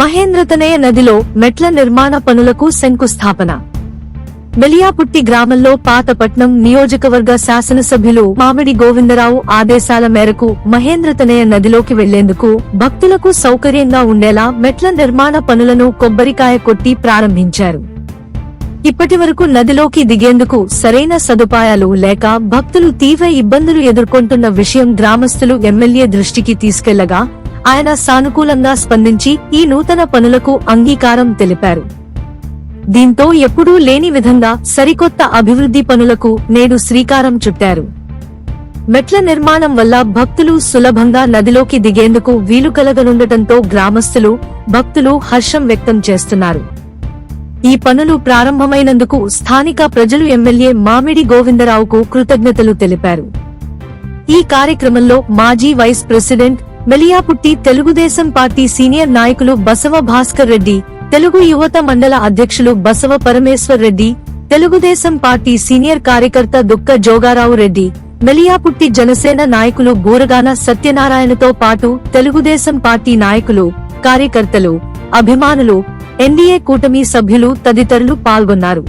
మహేంద్రతనయ నదిలో మెట్ల నిర్మాణ పనులకు శంకుస్థాపన. మెలియాపుట్టి గ్రామంలో పాతపట్నం నియోజకవర్గ శాసనసభ్యులు మామిడి గోవిందరావు ఆదేశాల మేరకు మహేంద్రతనయ నదిలోకి వెళ్ళేందుకు భక్తులకు సౌకర్యంగా ఉండేలా మెట్ల నిర్మాణ పనులను కొబ్బరికాయ కొట్టి ప్రారంభించారు. ఇప్పటి వరకు నదిలోకి దిగేందుకు సరైన సదుపాయాలు లేక భక్తులు తీవ్ర ఇబ్బందులు ఎదుర్కొంటున్న విషయం గ్రామస్తులు ఎమ్మెల్యే దృష్టికి తీసుకెళ్ళగా ఆయన సానుకూలంగా స్పందించి ఈ నూతన పనులకు అంగీకారం తెలిపారు. దీంతో ఎప్పుడూ లేని విధంగా సరికొత్త అభివృద్ధి పనులకు నేడు శ్రీకారం చుట్టారు. మెట్ల నిర్మాణం వల్ల భక్తులు సులభంగా నదిలోకి దిగేందుకు వీలు కలగనుండటంతో గ్రామస్తులు భక్తులు హర్షం వ్యక్తం చేస్తున్నారు. ఈ పనులు ప్రారంభమైనందుకు స్థానిక ప్రజలు ఎమ్మెల్యే మామిడి గోవిందరావుకు కృతజ్ఞతలు తెలిపారు. ఈ కార్యక్రమంలో మాజీ vice president Meliaputti Telugu Desam party senior నాయకులు బసవ భాస్కర్ రెడ్డి తెలుగు యువత మండల అధ్యక్షులు బసవ పరమేశ్వర్ రెడ్డి తెలుగుదేశం పార్టీ సీనియర్ కార్యకర్త దుక్క జోగారావు రెడ్డి మెలియాపుట్టి జనసేన నాయకులు బూరగాన సత్యనారాయణతో పాటు తెలుగుదేశం పార్టీ నాయకులు కార్యకర్తలు అభిమానులు ఎన్డీఏ కూటమి సభ్యులు తదితరులు పాల్గొన్నారు.